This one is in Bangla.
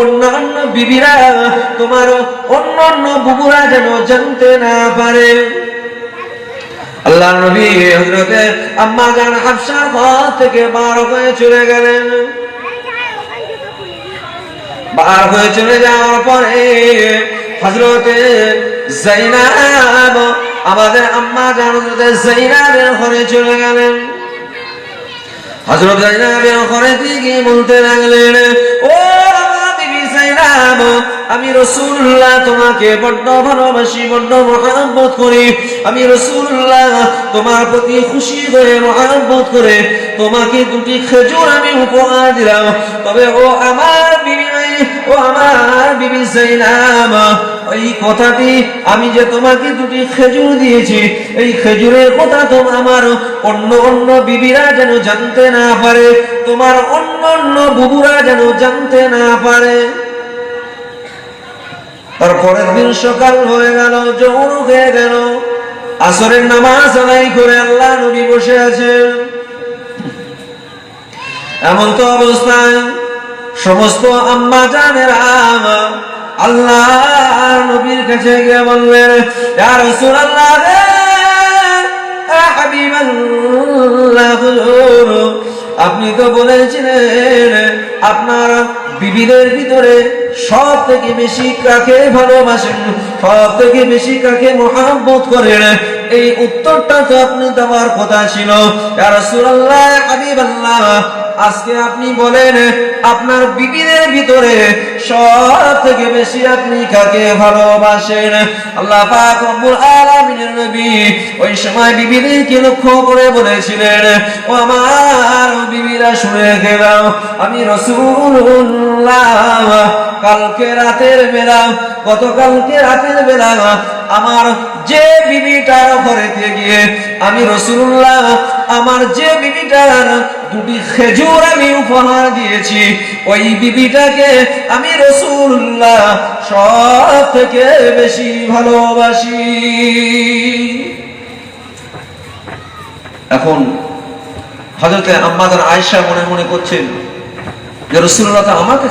অন্যান্য বিবিরা তোমার অন্যান্য বুবুরা যেন জানতে না পারে। আল্লাহ নবী হযরতে আম্মা জান হাফসার ঘর থেকে বার হয়ে চলে গেলেন। বার হয়ে চলে যাওয়ার পরে হযরতে জাইনাব আমাদের আম্মা জান হযরতে জাইনাবের ঘরে চলে গেলেন। হযরত জাইনাবের ঘরে গিয়ে বলতে লাগলেন আমি রসুল্লাহ তোমাকে বড্ড ভালোবাসি, বড্ড মহাব্বত করি। আমি রসুল্লাহ তোমার প্রতি খুশি হয়ে মহাব্বত করে তোমাকে দুটি খেজুর আমি উপহার দিলাম। তবে ও আমার বিবি ও আমার বিবি জাইনাব, ওই কথাটি আমি যে তোমাকে দুটি খেজুর দিয়েছি, এই খেজুরের কথা তো আমার অন্য অন্য বিবিরা যেন জানতে না পারে, তোমার অন্য অন্য বুবুরা যেন জানতে না পারে। তার পরের দিন সকাল হয়ে গেল জোর হয়ে গেল। আসরের নামাজ আদায় করে আল্লাহ নবী বসে আছেন। এমন তো অবস্থায় সমস্ত আম্মা জানের আল্লাহ নবীর কাছে গিয়ে বললেন রাসূলুল্লাহ রে ইয়া হাবিবাল্লাহ হুজুর আপনি তো বলেছিলেন আপনার বিবিদের ভিতরে সব থেকে বেশি কাকে ভালোবাসেন? সব থেকে বেশি কাকে মোহাম্মত করেন? এই উত্তরটা তো আপনি দেওয়ার কথা ছিল। রাসূলুল্লাহ, হাবিবাল্লাহ। আজকে আপনি বলেন, আপনার বিবিদের ভিতরে সব থেকে বেশি আপনি কাকে ভালোবাসেন? আল্লাহ পাক রব্বুল আলামিনের নবী ওই সময় বিবিদেরকে লক্ষ্য করে বলেছিলেন, ও আমার বিবিরা, শুনে গেলাম আমি রসুল্লাহ কালকে রাতের বেলা, গতকালকে রাতের বেলা, আমার যে বিবিটার ঘরেতে গিয়ে, আমি রসুল্লাহ আমার যে বিবিটার দুটি খেজুর আমি উপহার দিয়েছি। ওই বিবিটাকে আমি রসুল্লাহ সব থেকে বেশি ভালোবাসি। এখন হজরতে আম্মাদার আয়সা মনে মনে করছেন যে রসুল্লাহ তো আমাকে